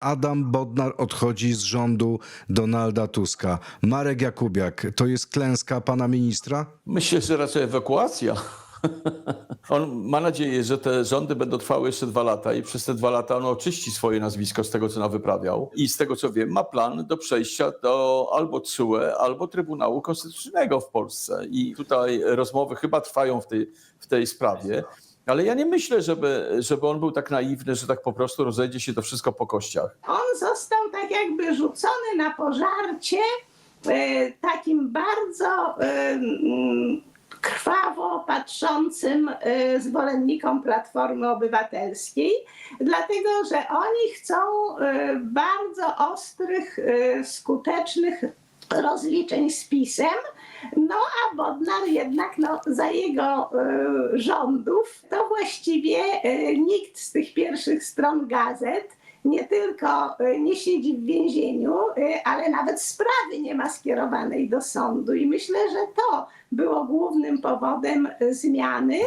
Adam Bodnar odchodzi z rządu Donalda Tuska. Marek Jakubiak, to jest klęska pana ministra? Myślę, że raczej ewakuacja. On ma nadzieję, że te rządy będą trwały jeszcze dwa lata i przez te dwa lata on oczyści swoje nazwisko z tego, co nam wyprawiał. I z tego, co wiem, ma plan do przejścia do albo TSUE, albo Trybunału Konstytucyjnego w Polsce. I tutaj rozmowy chyba trwają w tej, w tej sprawie. Ale ja nie myślę, żeby, żeby on był tak naiwny, że tak po prostu rozejdzie się to wszystko po kościach. On został tak jakby rzucony na pożarcie e, takim bardzo e, mm, krwawo patrzącym e, zwolennikom Platformy Obywatelskiej, dlatego że oni chcą e, bardzo ostrych, e, skutecznych rozliczeń z PiSem. No a Bodnar jednak no, za jego e, rządów to właściwie e, nikt z tych pierwszych stron gazet nie tylko e, nie siedzi w więzieniu, ale nawet sprawy nie ma skierowanej do sądu. I myślę, że to było głównym powodem zmiany.